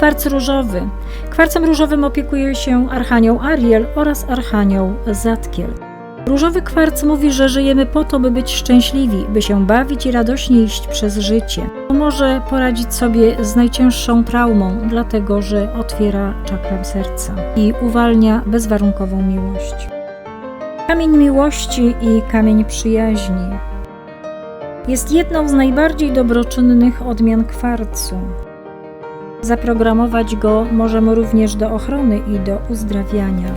Kwarc różowy. Kwarcem różowym opiekuje się Archanioł Ariel oraz Archanioł Zatkiel. Różowy kwarc mówi, że żyjemy po to, by być szczęśliwi, by się bawić i radośnie iść przez życie. Może poradzić sobie z najcięższą traumą, dlatego że otwiera czakrę serca i uwalnia bezwarunkową miłość. Kamień miłości i kamień przyjaźni jest jedną z najbardziej dobroczynnych odmian kwarcu. Zaprogramować go możemy również do ochrony i do uzdrawiania.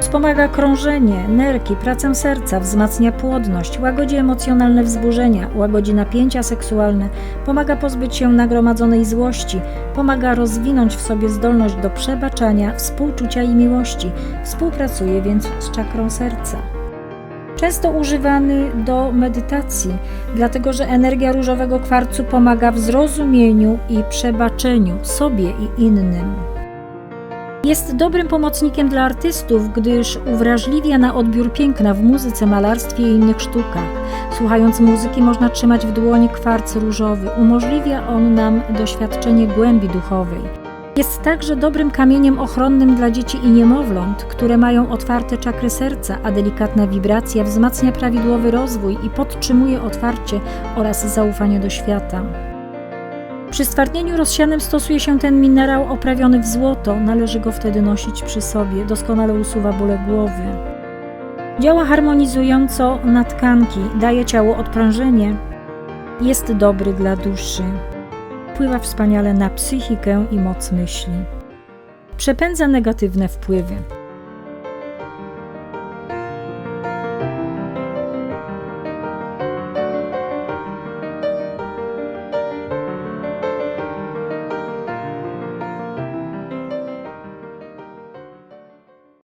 Wspomaga krążenie, nerki, pracę serca, wzmacnia płodność, łagodzi emocjonalne wzburzenia, łagodzi napięcia seksualne, pomaga pozbyć się nagromadzonej złości, pomaga rozwinąć w sobie zdolność do przebaczania, współczucia i miłości, współpracuje więc z czakrą serca. Często używany do medytacji, dlatego że energia różowego kwarcu pomaga w zrozumieniu i przebaczeniu sobie i innym. Jest dobrym pomocnikiem dla artystów, gdyż uwrażliwia na odbiór piękna w muzyce, malarstwie i innych sztukach. Słuchając muzyki można trzymać w dłoni kwarc różowy. Umożliwia on nam doświadczenie głębi duchowej. Jest także dobrym kamieniem ochronnym dla dzieci i niemowląt, które mają otwarte czakry serca, a delikatna wibracja wzmacnia prawidłowy rozwój i podtrzymuje otwarcie oraz zaufanie do świata. Przy stwardnieniu rozsianym stosuje się ten minerał oprawiony w złoto, należy go wtedy nosić przy sobie, doskonale usuwa bóle głowy. Działa harmonizująco na tkanki, daje ciału odprężenie, jest dobry dla duszy. Wpływa wspaniale na psychikę i moc myśli. Przepędza negatywne wpływy.